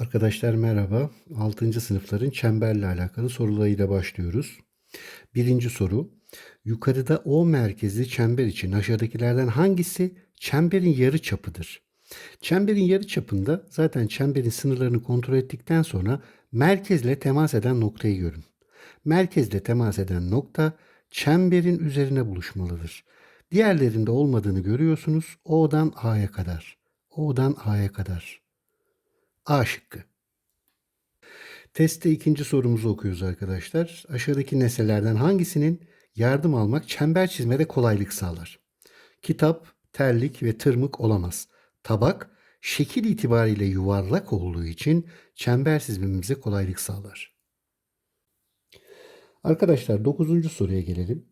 Arkadaşlar merhaba. 6. sınıfların çemberle alakalı sorularıyla başlıyoruz. Birinci soru. Yukarıda O merkezli çember için aşağıdakilerden hangisi çemberin yarı çapıdır? Çemberin yarı çapında zaten çemberin sınırlarını kontrol ettikten sonra merkezle temas eden noktayı görün. Merkezle temas eden nokta çemberin üzerine buluşmalıdır. Diğerlerinde olmadığını görüyorsunuz. O'dan A'ya kadar. O'dan A'ya kadar. A şıkkı. Testte ikinci sorumuzu okuyoruz arkadaşlar. Aşağıdaki nesnelerden hangisinin yardım almak çember çizmede kolaylık sağlar? Kitap, terlik ve tırmık olamaz. Tabak, şekil itibariyle yuvarlak olduğu için çember çizmemize kolaylık sağlar. Arkadaşlar dokuzuncu soruya gelelim.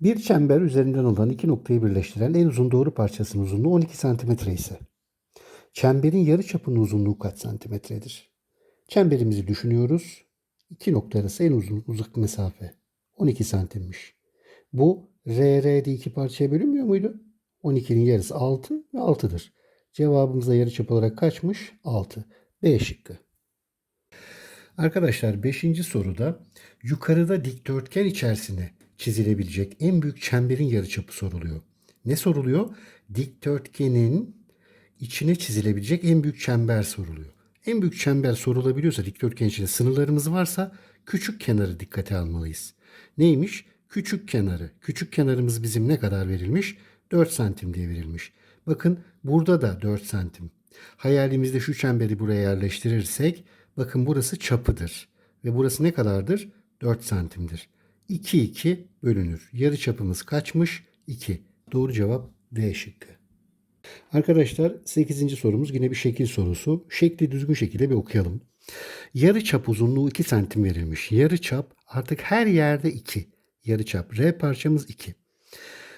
Bir çember üzerinden olan iki noktayı birleştiren en uzun doğru parçasının uzunluğu 12 cm ise Çemberin yarıçapının uzunluğu kaç santimetredir? Çemberimizi düşünüyoruz. İki nokta arası en uzun uzak mesafe 12 santimmiş. Bu RR'de iki parçaya bölünmüyor muydu? 12'nin yarısı 6 ve 6'dır. Cevabımız da yarıçap olarak kaçmış? 6. B şıkkı. Arkadaşlar 5. soruda yukarıda dikdörtgen içerisine çizilebilecek en büyük çemberin yarıçapı soruluyor. Ne soruluyor? Dikdörtgenin içine çizilebilecek en büyük çember soruluyor. En büyük çember sorulabiliyorsa dikdörtgen içinde sınırlarımız varsa küçük kenarı dikkate almalıyız. Neymiş? Küçük kenarı. Küçük kenarımız bizim ne kadar verilmiş? 4 santim diye verilmiş. Bakın burada da 4 santim. Hayalimizde şu çemberi buraya yerleştirirsek bakın burası çapıdır. Ve burası ne kadardır? 4 santimdir. 2 2 bölünür. Yarı çapımız kaçmış? 2. Doğru cevap D şıkkı. Arkadaşlar 8. sorumuz yine bir şekil sorusu. Şekli düzgün şekilde bir okuyalım. Yarı çap uzunluğu 2 santim verilmiş. Yarı çap artık her yerde 2. Yarı çap R parçamız 2.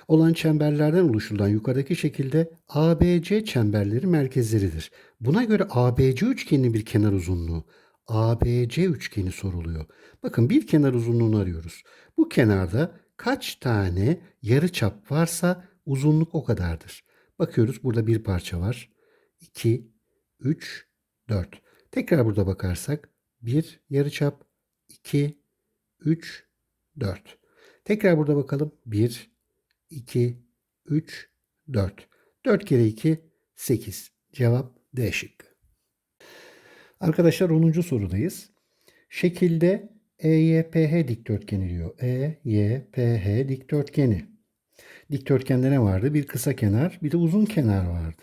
Olan çemberlerden oluşturulan yukarıdaki şekilde ABC çemberleri merkezleridir. Buna göre ABC üçgeninin bir kenar uzunluğu ABC üçgeni soruluyor. Bakın bir kenar uzunluğunu arıyoruz. Bu kenarda kaç tane yarı çap varsa uzunluk o kadardır. Bakıyoruz burada bir parça var. 2, 3, 4. Tekrar burada bakarsak 1 yarıçap, 2, 3, 4. Tekrar burada bakalım. 1, 2, 3, 4. 4 kere 2, 8. Cevap D şıkkı. Arkadaşlar 10. sorudayız. Şekilde EYPH dikdörtgeni diyor. EYPH dikdörtgeni. Dikdörtgende ne vardı? Bir kısa kenar, bir de uzun kenar vardı.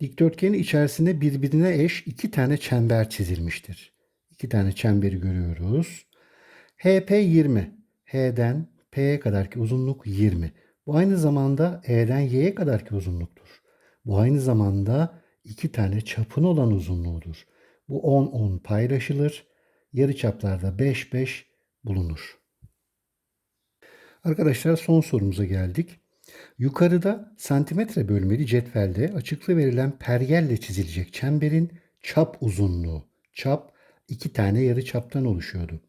Dikdörtgenin içerisinde birbirine eş iki tane çember çizilmiştir. İki tane çemberi görüyoruz. HP 20. H'den P'ye kadarki uzunluk 20. Bu aynı zamanda E'den Y'ye kadarki uzunluktur. Bu aynı zamanda iki tane çapın olan uzunluğudur. Bu 10-10 paylaşılır. Yarı çaplarda 5-5 bulunur. Arkadaşlar son sorumuza geldik. Yukarıda santimetre bölmeli cetvelde açıklı verilen pergelle çizilecek çemberin çap uzunluğu. Çap iki tane yarı çaptan oluşuyordu.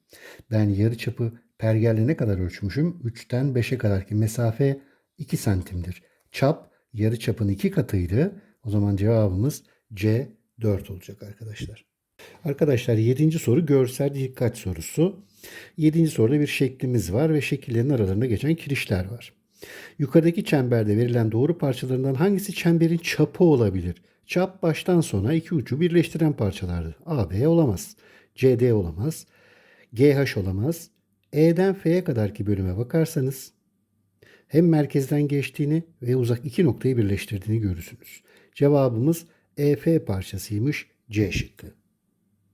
Ben yarı çapı pergelle ne kadar ölçmüşüm? 3'ten 5'e kadarki mesafe 2 santimdir. Çap yarı çapın iki katıydı. O zaman cevabımız C 4 olacak arkadaşlar. Arkadaşlar 7. soru görsel dikkat sorusu. 7. soruda bir şeklimiz var ve şekillerin aralarında geçen kirişler var. Yukarıdaki çemberde verilen doğru parçalarından hangisi çemberin çapı olabilir? Çap baştan sona iki ucu birleştiren parçalardır. AB olamaz. CD olamaz. GH olamaz. E'den F'ye kadarki bölüme bakarsanız hem merkezden geçtiğini ve uzak iki noktayı birleştirdiğini görürsünüz. Cevabımız EF parçasıymış C şıkkı.